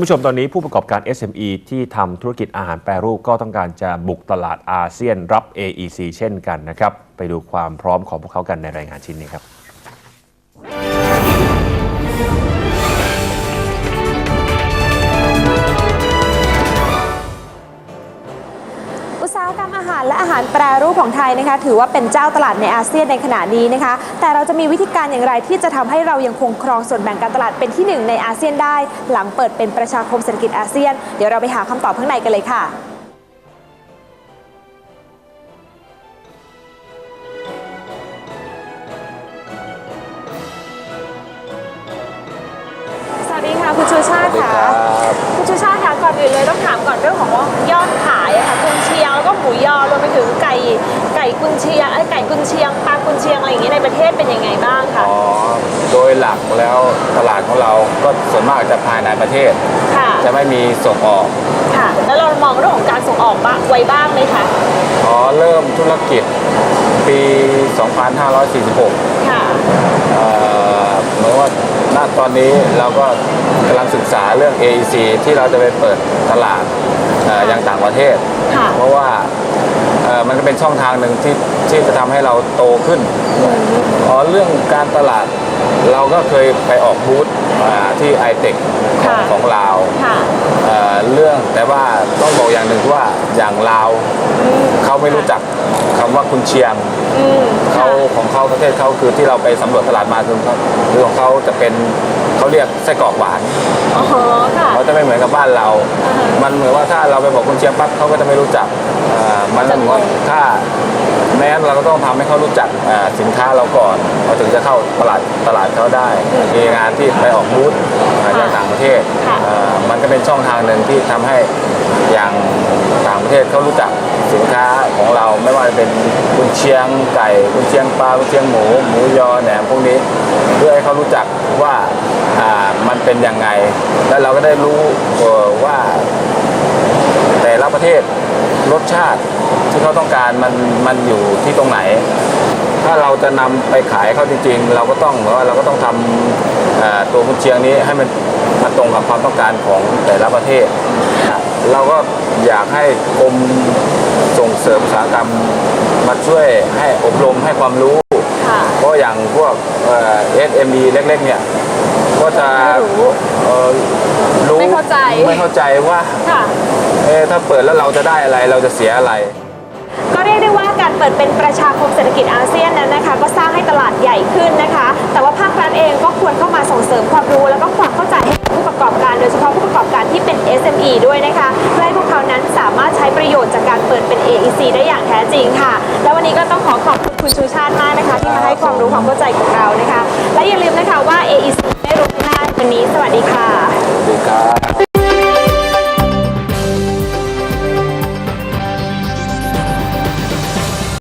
านผู้ชมตอนนี้ผู้ประกอบการ SME ที่ทำธุรกิจอาหารแปรรูปก็ต้องการจะบุกตลาดอาเซียนรับ AEC เช่นกันนะครับ ไปดูความพร้อมของพวกเขากันในรายงานชิ้นนี้ครับ กรรมอาหารและอาหารแปรรูปของไทยนะคะ ถือว่าเป็นเจ้าตลาดในอาเซียนในขณะนี้นะคะ แต่เราจะมีวิธีการอย่างไรที่จะทำให้เรายังคงครองส่วนแบ่งการตลาดเป็นที่หนึ่งในอาเซียนได้ หลังเปิดเป็นประชาคมเศรษฐกิจอาเซียน เดี๋ยวเราไปหาคำตอบข้างในกันเลยค่ะสวัสดีค่ะคุณชูชาติค่ะคุณชูชาติคะก่อนอื่นเลยต้องถามก่อนเรื่องของยอดขา ไก่ไก่กุนเชียงไอ้ยไก่กุนเชียงปลากุนเชียงอะไรอย่างเงี้ยในประเทศเป็นยังไงบ้างคะอ๋อโดยหลักแล้วตลาดของเราก็ส่วนมากจะภายในประเทศ ค่ะ จะไม่มีส่งออกค่ะ แล้วเรามองเรื่องของการส่งออกบ้างไว้บ้างไหมคะอ๋อเริ่มธุรกิจปี 2546ค่ะ เอ่อเหมือนว่าณตอนนี้เราก็กำลังศึกษาเรื่อง AEC ที่เราจะไปเปิดตลาดเอ่อยังต่างประเทศ ค่ะ เพราะว่าเอ่อ มันก็เป็นช่องทางหนึ่งที่ที่จะทำให้เราโตขึ้นอ๋อเรื่องการตลาดเราก็เคยไปออกบูธอ่าที่ไอเทคของค่ะของลาวค่ะเอ่อเรื่องแต่ว่าต้องบอกอย่างหนึ่งว่าอย่างลาวเขาไม่รู้จักคำว่าคุณเชียงอืมเขาของเขาประเทศเขาคือที่เราไปสำรวจตลาดมาคือเขาคือของเขาจะเป็นเขาเรียกไส้กรอกหวาน ไม่เหมือนกับบ้านเราอ่าฮะมันเหมือนว่าถ้าเราไปบอกคุณเชียงปั๊บเขาก็จะไม่รู้จักอ่ามันเหมือนว่าถ้าแม้นเราก็ต้องทำให้เขารู้จักอ่าสินค้าเราก่อนเขาถึงจะเข้าตลาดตลาดเขาได้ มีงานที่ไปออกบูธอ่าอย่างต่างประเทศค่ะอ่ามันก็เป็นช่องทางหนึ่งที่ทำให้อย่างต่างประเทศเขารู้จักสินค้าของเราไม่ว่าจะเป็นกุนเชียงไก่กุนเชียงปลากุนเชียงหมู หมูยอแหนมพวกนี้ เพื่อให้เขารู้จักว่าอ่ามันเป็นยังไง แล้วเราก็ได้รู้ว่า แต่ละประเทศรสชาติที่เขาต้องการมันมันอยู่ที่ตรงไหน ถ้าเราจะนำไปขายเขาจริง ๆ เราก็ต้องเหมือนว่าเราก็ต้องทำเอ่อตัวกุนเชียงนี้ให้มันมาตรงกับความต้องการของแต่ละประเทศ เราก็อยากให้กรมส่งเสริมอุตสาหกรรมมาช่วยให้อบรมให้ความรู้ ค่ะ เพราะอย่างพวกเอ่อ SME เล็กๆเนี่ยก็จะไม่รู้เอ่อรู้ไม่เข้าใจ ไม่เข้าใจว่าค่ะ เอ๊ะถ้าเปิดแล้วเราจะได้อะไรเราจะเสียอะไร ก็เรียกได้ว่าการเปิดเป็นประชาคมเศรษฐกิจอาเซียนนั้นนะคะ ก็สร้างให้ตลาดใหญ่ขึ้นนะคะ แต่ว่าภาครัฐเองก็ควรเข้ามาส่งเสริมความรู้ แล้วก็ความเข้าใจให้ผู้ประกอบการโดยเฉพาะผู้ประกอบการที่เป็น SME ด้วยนะคะ เพื่อให้พวกเขานั้นสามารถใช้ประโยชน์จากการเปิดเป็น AEC ได้อย่างแท้จริงค่ะ และวันนี้ก็ต้องขอขอบคุณคุณชูชาติมากนะคะ ที่มาให้ความรู้ความเข้าใจกับเรานะคะ และอย่าลืมนะคะว่า AEC ได้รู้ง่าวันนี้ สวัสดีค่ะ